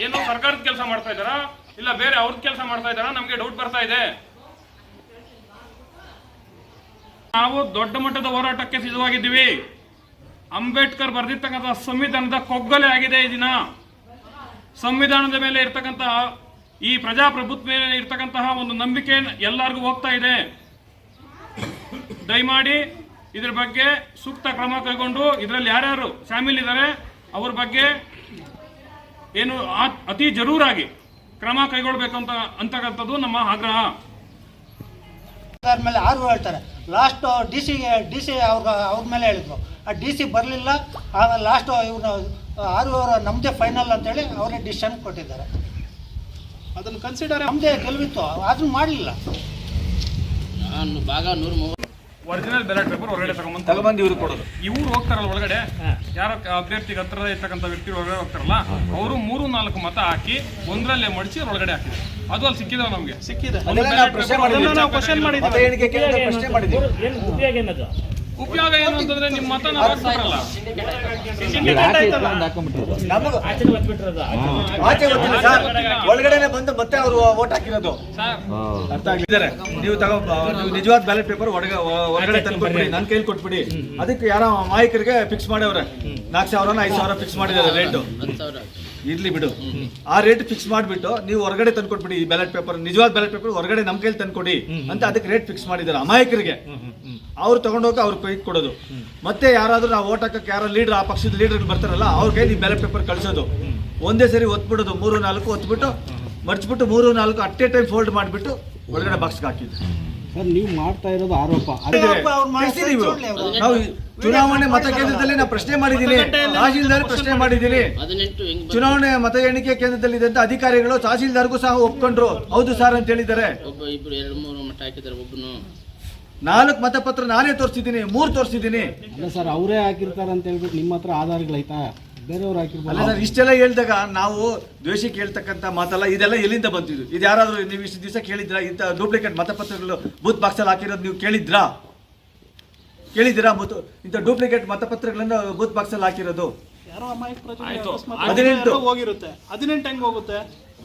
ಏನೋ ಸರ್ಕಾರದ ಕೆಲಸ ಮಾಡ್ತಾ ಇದ್ದಾರಾ? ಇಲ್ಲ ಬೇರೆ ಅವ್ರದ್ದು ಕೆಲಸ ಮಾಡ್ತಾ ಇದ್ದಾರಾ? ನಮ್ಗೆ ಡೌಟ್ ಬರ್ತಾ ಇದೆ. ನಾವು ದೊಡ್ಡ ಮಟ್ಟದ ಹೋರಾಟಕ್ಕೆ ಸಿದ್ಧವಾಗಿದ್ದೀವಿ. ಅಂಬೇಡ್ಕರ್ ಬರೆದಿರ್ತಕ್ಕಂಥ ಸಂವಿಧಾನದ ಕೊಗ್ಗಲೆ ಆಗಿದೆ ಈ ದಿನ. ಸಂವಿಧಾನದ ಮೇಲೆ ಇರ್ತಕ್ಕಂತಹ ಈ ಪ್ರಜಾಪ್ರಭುತ್ವ ಇರ್ತಕ್ಕಂತಹ ಒಂದು ನಂಬಿಕೆ ಎಲ್ಲರಿಗೂ ಹೋಗ್ತಾ ಇದೆ. ದಯಮಾಡಿ ಇದ್ರ ಬಗ್ಗೆ ಸೂಕ್ತ ಕ್ರಮ ಕೈಗೊಂಡು ಇದರಲ್ಲಿ ಯಾರ್ಯಾರು ಶಾಮೀಲ್ ಇದ್ದಾರೆ ಅವ್ರ ಬಗ್ಗೆ ಏನು ಅತಿ ಜರೂರಾಗಿ ಕ್ರಮ ಕೈಗೊಳ್ಬೇಕು ಅಂತ ಅಂತಕ್ಕಂಥದ್ದು ನಮ್ಮ ಆಗ್ರಹ. ಮೇಲೆ ಆರು ಹೇಳ್ತಾರೆ. Last D C D C ಅವ್ರ ಅವ್ರ ಮೇಲೆ ಹೇಳಿದ್ರು. ಆ ಡಿ ಸಿ ಬರಲಿಲ್ಲ ಲಾಸ್ಟ್ ಇವ್ರು ಆರು ನಮ್ಮದೇ ಫೈನಲ್ ಅಂತೇಳಿ ಅವರೇ ಡಿಸಿಷನ್ ಕೊಟ್ಟಿದ್ದಾರೆ. ಅದನ್ನು ಕನ್ಸಿಡರ್ ನಮ್ಮದೇ ಗೆಲುವಿತ್ತು ಅದನ್ನು ಮಾಡಲಿಲ್ಲ. ನಾನು ಭಾಗ ನೂರ ಮೂವತ್ತು. ಒರಿಜಿನಲ್ ಬ್ಯಾಲೆಟ್ ಪೇಪರ್ ಹೊರಗಡೆ ತಗೊಂಬಂದು ತಗೊಂಬಂದು ಇವ್ರು ಕೊಡೋದು ಇವ್ರು ಹೋಗ್ತಾರಲ್ಲ ಒಳಗಡೆ? ಯಾರೋ ಅಭ್ಯರ್ಥಿಗೆ ಹತ್ರ ಇರ್ತಕ್ಕಂಥ ವ್ಯಕ್ತಿ ಒಳಗಡೆ ಹೋಗ್ತಾರಲ್ಲ ಅವರು ಮೂರು ನಾಲ್ಕು ಮತ ಹಾಕಿ ಒಂದರಲ್ಲೇ ಮಡಿಸಿ ಒಳಗಡೆ ಹಾಕಿದ್ರು. ಅದು ಅಲ್ಲಿ ಸಿಕ್ಕಿದ್ರು ನಮ್ಗೆ? ಸಿಕ್ಕಿದೆ. ನಾವು ಕ್ವಶನ್ ಮಾಡಿದ್ದೀವಿ. ಉಪಯೋಗ ಏನು ಅಂತಂದ್ರೆ ನಿಮ್ಮ ಮತನ ಹಾಕ್ತಾರಲ್ಲ ನಮಗ ಆಚೆ ಗೊತ್ತಿಲ್ಲ ಸರ್ ಒಳಗಡೆನೆ ಬಂದು ಮತ್ತೆ ಅವರು ವೋಟ್ ಹಾಕಿರೋದು. ಸರ್. ಅರ್ಥ ಆಗಿದ್ದಾರೆ ನೀವು ತಗೋ ನೀವು ನಿಜವಾದ ಬ್ಯಾಲೆಟ್ ಪೇಪರ್ ಒಳಗೆ ಹೊರಗಡೆ ತಂದ್ಕೊಟ್ಬಿಡಿ. ನನ್ನ ಕೈಲಿ ಕೊಟ್ಬಿಡಿ. ಅದಕ್ಕೆ ಯಾರೋ ಮಾಯಕರಿಗೆ ಫಿಕ್ಸ್ ಮಾಡ್ಯವ್ರೆ ನಾಲ್ಕು ಸಾವಿರನ ಐದು ಸಾವಿರ ಫಿಕ್ಸ್ ಮಾಡಿದ್ದಾರೆ ರೇಟು ಇರ್ಲಿ ಬಿಡು. ಆ ರೇಟ್ ಫಿಕ್ಸ್ ಮಾಡ್ಬಿಟ್ಟು ನೀವು ಹೊರಗಡೆ ತಂದ್ಕೊಟ್ಬಿಡಿ ಈ ಬ್ಯಾಲೆಟ್ ಪೇಪರ್ ನಿಜವಾದ ಬ್ಯಾಲೆಟ್ ಪೇಪರ್ ಹೊರಗಡೆ ನಮ್ ಕೈಲಿ ತಂದ್ಕೊಡಿ ಅಂತ ಅದಕ್ಕೆ ರೇಟ್ ಫಿಕ್ಸ್ ಮಾಡಿದಾರೆ ಅಮಾಯಕರಿಗೆ. ಅವ್ರು ತಗೊಂಡೋಗಿ ಅವ್ರ ಕೈ ಕೊಡೋದು. ಮತ್ತೆ ಯಾರಾದ್ರೂ ನಾವು ಓಟ್ ಹಾಕಕ್ಕೆ ಯಾರೋ ಲೀಡರ್ ಆ ಪಕ್ಷದ ಲೀಡರ್ ಬರ್ತಾರಲ್ಲ ಅವ್ರ ಕೈಲಿ ಬ್ಯಾಲೆಟ್ ಪೇಪರ್ ಕಳಿಸೋದು. ಒಂದೇ ಸರಿ ಒತ್ಬಿಡೋದು ಮೂರು ನಾಲ್ಕು ಒತ್ಬಿಟ್ಟು ಮರ್ಚ್ಬಿಟ್ಟು ಮೂರು ನಾಲ್ಕು ಅಟ್ಟೆ ಟೈಮ್ ಫೋಲ್ಡ್ ಮಾಡಿಬಿಟ್ಟು ಒಳಗಡೆ ಬಾಕ್ಸ್ಗೆ ಹಾಕಿದ್ರು ಸರ್ ನೀವು ಮಾಡ್ತಾ ಇರೋದು ಆರೋಪ. ನಾವು. ಚುನಾವಣೆ ಮತಕೇಂದ್ರದಲ್ಲಿ ನಾವು ಪ್ರಶ್ನೆ ಮಾಡಿದ್ದೀನಿ ತಹಶೀಲ್ದಾರ್ ಪ್ರಶ್ನೆ ಮಾಡಿದ್ದೀನಿ? ಚುನಾವಣೆ ಮತ ಎಣಿಕೆ ಕೇಂದ್ರದಲ್ಲಿ ಇದ್ದಂತ ಅಧಿಕಾರಿಗಳು ತಹಸೀಲ್ದಾರ್ಗೂ ಸಹ ಒಪ್ಕೊಂಡ್ರು. ಹೌದು ಸರ್ ಅಂತ ಹೇಳಿದ್ದಾರೆ. ನಾಲ್ಕು ಮತಪತ್ರ ನಾನೇ ತೋರಿಸಿದ್ದೀನಿ ಮೂರು ತೋರಿಸಿದ್ದೀನಿ. ಅಲ್ಲ ಸರ್ ಅವರೇ ಹಾಕಿರ್ತಾರೆ ಅಂತ ಹೇಳ್ಬಿಟ್ಟು ನಿಮ್ಮ ಹತ್ರ ಆಧಾರಗಳೈತಾ ಬೇರೆಯವ್ರು ಅಲ್ಲ ಹಾಕಿರ್ಬೋದು ಸರ್ ಇಷ್ಟೆಲ್ಲ ಹೇಳಿದಾಗ ನಾವು ದ್ವೇಷಿ ಕೇಳ್ತಕ್ಕಂಥ ಮಾತಲ್ಲ ಇದೆಲ್ಲ ಎಲ್ಲಿಂದ ಬಂತಿದ್ದು ಇದು ಯಾರಾದರೂ ನೀವು ಇಷ್ಟು ದಿವಸ ಕೇಳಿದ್ರಾ? ಇಂಥ ಡೂಪ್ಲಿಕೇಟ್ ಮತಪತ್ರಗಳು ಬೂತ್ ಬಾಕ್ಸಲ್ಲಿ ಹಾಕಿರೋದು ನೀವು ಕೇಳಿದ್ರಾ? ಕೇಳಿದ್ದೀರಾ ಮತ್ತು ಇಂಥ ಡೂಪ್ಲಿಕೇಟ್ ಮತಪತ್ರಗಳನ್ನು ಬೂತ್ ಬಾಕ್ಸಲ್ಲಿ ಹಾಕಿರೋದು? ಯಾರೋ ಅಮಾಯಕ ಪ್ರಜೆ ಆಯ್ತು. ಅಕಸ್ಮಾತ್ ಹದಿನೆಂಟು. ಹೋಗಿರುತ್ತೆ. ಹದಿನೆಂಟು ಹೆಂಗ್ ಹೋಗುತ್ತೆ?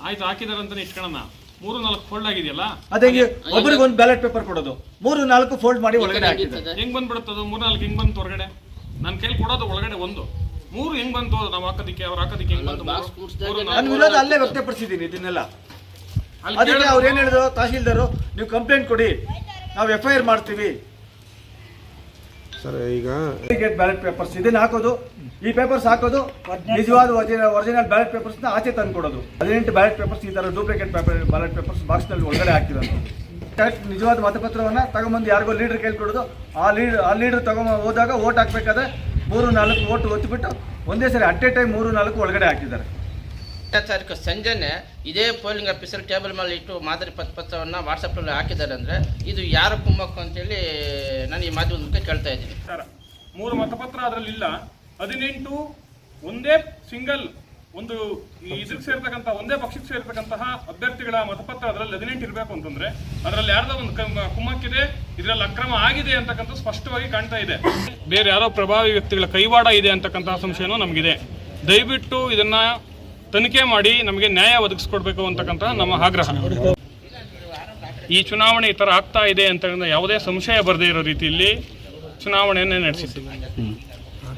ಆಯ್ತು ಹಾಕಿದಾರಂತಾನೆ ಇಟ್ಕೊಳ್ಳೋಣ. ಮೂರು ನಾಲ್ಕು ಫೋಲ್ಡ್ ಆಗಿದೆಯಲ್ಲ? ಅದೇ ಒಬ್ಬರಿಗೆ ಒಂದು ಬ್ಯಾಲೆಟ್ ಪೇಪರ್ ಕೊಡೋದು. ಮೂರು ನಾಲ್ಕು ಫೋಲ್ಡ್ ಮಾಡಿ ಒಳಗಡೆ ಹಾಕಿದ್ದಾರೆ ಹೆಂಗ್ ಬಂದ್ಬಿಡುತ್ತದು ಮೂರು ನಾಲ್ಕು ಹೆಂಗ್ ಬಂತು ಹೊರಗಡೆ? ನನ್ನ ಕೈಲಿ ಕೊಡೋದು ಒಳಗಡೆ ಒಂದು. ಮೂರು ಹೆಂಗ್ ಬಂತು? ನಾವು ಹಾಕೋದಕ್ಕೆ ಅವ್ರು ಹಾಕೋದಿಕ್ಕೆ ಹೆಂಗ್ ಬಂತು? ಮೂರು ವಿರೋಧ ಅಲ್ಲೇ ವ್ಯಕ್ತಪಡಿಸಿದ್ದೀನಿ ಇದನ್ನೆಲ್ಲ. ಅದಕ್ಕೆ. ಅವ್ರು ಏನ್ ಹೇಳಿದ್ರು? ತಹಶೀಲ್ದಾರು ನೀವು ಕಂಪ್ಲೇಂಟ್ ಕೊಡಿ. ನಾವು ಎಫ್ ಐ ಆರ್ ಮಾಡ್ತೀವಿ. ಸರ್ ಈಗ ಬ್ಯಾಲೆಟ್ ಪೇಪರ್ಸ್ ಇದನ್ನ ಹಾಕೋದು. ಈ ಪೇಪರ್ಸ್ ಹಾಕೋದು ನಿಜವಾದ ಒರಿಜಿನಲ್ ಬ್ಯಾಲೆಟ್ ಪೇಪರ್ಸ್ನ ಆಚೆ ತಂದು ಕೊಡೋದು. ಹದಿನೆಂಟು ಬ್ಯಾಲೆಟ್ ಪೇಪರ್ಸ್ ಈ ತರ ಡೂಪ್ಲಿಕೇಟ್ ಪೇಪರ್ ಬ್ಯಾಲೆಟ್ ಪೇಪರ್ಸ್ ಬಾಕ್ಸ್ನಲ್ಲಿ ಒಳಗಡೆ ಹಾಕಿರೋದು. ಕರೆಕ್ಟ್ ನಿಜವಾದ ಮತಪತ್ರವನ್ನ ತಗೊಂಬಂದು ಯಾರಿಗೋ ಲೀಡರ್ ಕೈಲಿ ಕೊಡೋದು. ಆ ಲೀಡರ್ ಆ ಲೀಡರ್ ತಗೊಂಬ ಹೋದಾಗ ಓಟ್ ಹಾಕ್ಬೇಕಾದ್ರೆ ಮೂರು ನಾಲ್ಕು ಓಟ್ ಒತ್ತಿಬಿಟ್ಟು ಒಂದೇ ಸರಿ ಅಟ್ ಎ ಟೈಮ್ ಮೂರು ನಾಲ್ಕು ಒಳಗಡೆ ಹಾಕಿದ್ದಾರೆ. ತಾರೀಕು ಸಂಜೆನೆ ಇದೇ ಪೋಲಿಂಗ್ ಆಫೀಸರ್ ಟೇಬಲ್ ಮೇಲೆ ಇಟ್ಟು ಮಾದರಿ ಪತ್ರವನ್ನು ವಾಟ್ಸಪ್ಪಲ್ಲಿ ಹಾಕಿದ್ದಾರೆ ಅಂದರೆ ಇದು ಯಾರ ಕುಮ್ಮಕ್ಕು ಅಂತೇಳಿ ನಾನು ಈ ಮಾಧ್ಯಮದ ಮೂಲಕ ಕೇಳ್ತಾ ಇದ್ದೀನಿ. ಸರ್ ಮೂರು ಮತಪತ್ರ ಅದರಲ್ಲಿ ಇಲ್ಲ ಹದಿನೆಂಟು ಒಂದೇ ಸಿಂಗಲ್ ಒಂದು ಈ ಇದಕ್ಕೆ ಸೇರ್ತಕ್ಕಂಥ ಒಂದೇ ಪಕ್ಷಕ್ಕೆ ಸೇರ್ತಕ್ಕಂತಹ ಅಭ್ಯರ್ಥಿಗಳ ಮತಪತ್ರ ಅದರಲ್ಲಿ ಹದಿನೆಂಟು ಇರಬೇಕು ಅಂತಂದ್ರೆ ಅದರಲ್ಲಿ ಯಾರ್ದೋ ಒಂದು ಕಮ್- ಕುಮ್ಮಕ್ಕಿದೆ ಇದರಲ್ಲಿ ಅಕ್ರಮ ಆಗಿದೆ ಅಂತಕ್ಕಂಥ ಸ್ಪಷ್ಟವಾಗಿ ಕಾಣ್ತಾ ಇದೆ. ಬೇರೆ ಯಾರೋ ಪ್ರಭಾವಿ ವ್ಯಕ್ತಿಗಳ ಕೈವಾಡ ಇದೆ ಅಂತಕ್ಕಂತಹ ಸಂಶಯನೂ ನಮಗಿದೆ. ದಯವಿಟ್ಟು ಇದನ್ನ ತನಿಖೆ ಮಾಡಿ ನಮಗೆ ನ್ಯಾಯ ಒದಗಿಸ್ಕೊಡ್ಬೇಕು ಅಂತಕ್ಕಂಥ ನಮ್ಮ ಆಗ್ರಹ. ಈ ಚುನಾವಣೆ ಈ ಥರ ಆಗ್ತಾ ಇದೆ ಅಂತ ಯಾವುದೇ ಸಂಶಯ ಬರದೇ ಇರೋ ರೀತಿಯಲ್ಲಿ ಚುನಾವಣೆಯನ್ನೇ ನಡೆಸಿದ್ದು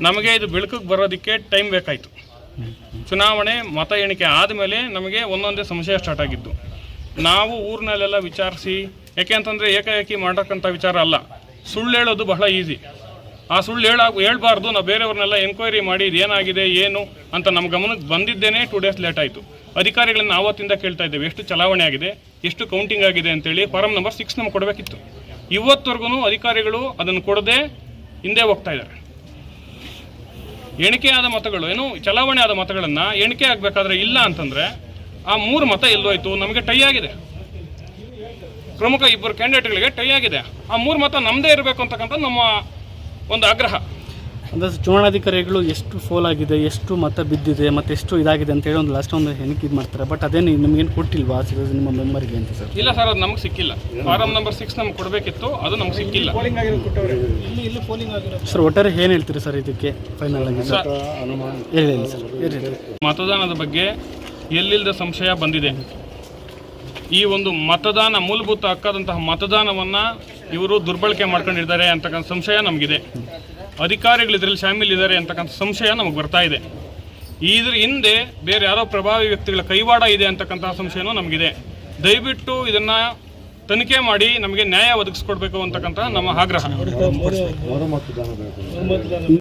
ನಮಗೆ ಇದು ಬೆಳಕಿಗೆ ಬರೋದಕ್ಕೆ ಟೈಮ್ ಬೇಕಾಯಿತು. ಚುನಾವಣೆ ಮತ ಎಣಿಕೆ ಆದಮೇಲೆ ನಮಗೆ ಒಂದೊಂದೇ ಸಮಸ್ಯೆ ಸ್ಟಾರ್ಟ್ ಆಗಿದ್ದು. ನಾವು ಊರಿನಲ್ಲೆಲ್ಲ ವಿಚಾರಿಸಿ ಯಾಕೆ ಅಂತಂದರೆ ಏಕಾಏಕಿ ಮಾಡೋಕ್ಕಂಥ ವಿಚಾರ ಅಲ್ಲ. ಸುಳ್ಳು ಹೇಳೋದು ಬಹಳ ಈಸಿ ಆ ಸುಳ್ಳು ಹೇಳ, ಹೇಳ್ಬಾರ್ದು, ನಾವು ಬೇರೆಯವ್ರನ್ನೆಲ್ಲ ಎನ್ಕ್ವೈರಿ ಮಾಡಿ ಇದೇನಾಗಿದೆ ಏನು ಅಂತ ನಮ್ಮ ಗಮನಕ್ಕೆ ಬಂದಿದ್ದೇನೆ ಟೂ ಡೇಸ್ ಲೇಟ್ ಆಯಿತು. ಅಧಿಕಾರಿಗಳನ್ನ ಆವತ್ತಿಂದ ಕೇಳ್ತಾ ಇದ್ದೇವೆ, ಎಷ್ಟು ಚಲಾವಣೆ ಆಗಿದೆ, ಎಷ್ಟು ಕೌಂಟಿಂಗ್ ಆಗಿದೆ ಅಂತೇಳಿ ಫಾರಂ ನಂಬರ್ ಸಿಕ್ಸ್ ನಮ್ಗೆ ಕೊಡಬೇಕಿತ್ತು. ಇವತ್ತವರೆಗೂ ಅಧಿಕಾರಿಗಳು ಅದನ್ನು ಕೊಡದೆ ಹಿಂದೆ ಹೋಗ್ತಾ ಇದ್ದಾರೆ. ಎಣಿಕೆ ಆದ ಮತಗಳು, ಏನು ಚಲಾವಣೆ ಆದ ಮತಗಳನ್ನು ಎಣಿಕೆ ಆಗಬೇಕಾದ್ರೆ ಇಲ್ಲ ಅಂತಂದ್ರೆ ಆ ಮೂರು ಮತ ಎಲ್ಲೋಯ್ತು, ನಮಗೆ ಟೈ ಆಗಿದೆ. ಪ್ರಮುಖ ಇಬ್ಬರು ಕ್ಯಾಂಡಿಡೇಟ್ಗಳಿಗೆ ಟೈ ಆಗಿದೆ. ಆ ಮೂರು ಮತ ನಮ್ಮದೇ ಇರಬೇಕು ಅಂತಕ್ಕಂಥ ನಮ್ಮ ಒಂದು ಆಗ್ರಹ. ಅಂದರೆ ಚುನಾವಣಾಧಿಕಾರಿಗಳು ಎಷ್ಟು ಫೋಲ್ ಆಗಿದೆ ಎಷ್ಟು ಮತ ಬಿದ್ದಿದೆ ಮತ್ತು ಎಷ್ಟು ಇದಾಗಿದೆ ಅಂತ ಹೇಳಿ ಒಂದು ಲಾಸ್ಟ್ ಒಂದು ಹೆಣಿಕೆ ಇದು ಮಾಡ್ತಾರೆ. ಬಟ್ ಅದೇನು ನಿಮಗೇನು ಕೊಟ್ಟಿಲ್ವಾ? ಸಿಗೋದು ನಿಮ್ಮ ಮೆಂಬರ್ಗೆ ಅಂತ ಸರ್ ಇಲ್ಲ ಸರ್ ಅದು ನಮಗೆ ಸಿಕ್ಕಿಲ್ಲ. ಫಾರಂ ನಂಬರ್ ಸಿಕ್ಸ್ ನಮ್ಗೆ ಕೊಡಬೇಕಿತ್ತು ಅದು ನಮ್ಗೆ ಸಿಕ್ಕಿಲ್ಲ. ಇಲ್ಲಿ ಇಲ್ಲಿ ಪೋಲಿಂಗ್ ಆಗಿರೋದು. ಸರ್ ಒಟ್ಟಾರೆ ಏನು ಹೇಳ್ತೀರಿ ಸರ್ ಇದಕ್ಕೆ ಫೈನಲ್ ಆಗಿ? ಸರ್ ಹೇಳಿ ಸರ್. ಮತದಾನದ ಬಗ್ಗೆ ಎಲ್ಲಿಲ್ಲದ ಸಂಶಯ ಬಂದಿದೆ. ಈ ಒಂದು ಮತದಾನ ಮೂಲಭೂತ ಹಕ್ಕಾದಂತಹ ಮತದಾನವನ್ನು ಇವರು ದುರ್ಬಳಕೆ ಮಾಡ್ಕೊಂಡಿದ್ದಾರೆ ಅಂತಕ್ಕಂಥ ಸಂಶಯ ನಮಗಿದೆ. ಅಧಿಕಾರಿಗಳು ಇದರಲ್ಲಿ ಶಾಮೀಲಿದ್ದಾರೆ ಅಂತಕ್ಕಂಥ ಸಂಶಯ ನಮಗೆ ಬರ್ತಾ ಇದೆ. ಇದ್ರ ಹಿಂದೆ ಬೇರೆ ಯಾರೋ ಪ್ರಭಾವಿ ವ್ಯಕ್ತಿಗಳ ಕೈವಾಡ ಇದೆ ಅಂತಕ್ಕಂತಹ ಸಂಶಯನೂ ನಮಗಿದೆ. ದಯವಿಟ್ಟು ಇದನ್ನ ತನಿಖೆ ಮಾಡಿ ನಮಗೆ ನ್ಯಾಯ ಒದಗಿಸ್ಕೊಡ್ಬೇಕು ಅಂತಕ್ಕಂಥ ನಮ್ಮ ಆಗ್ರಹ.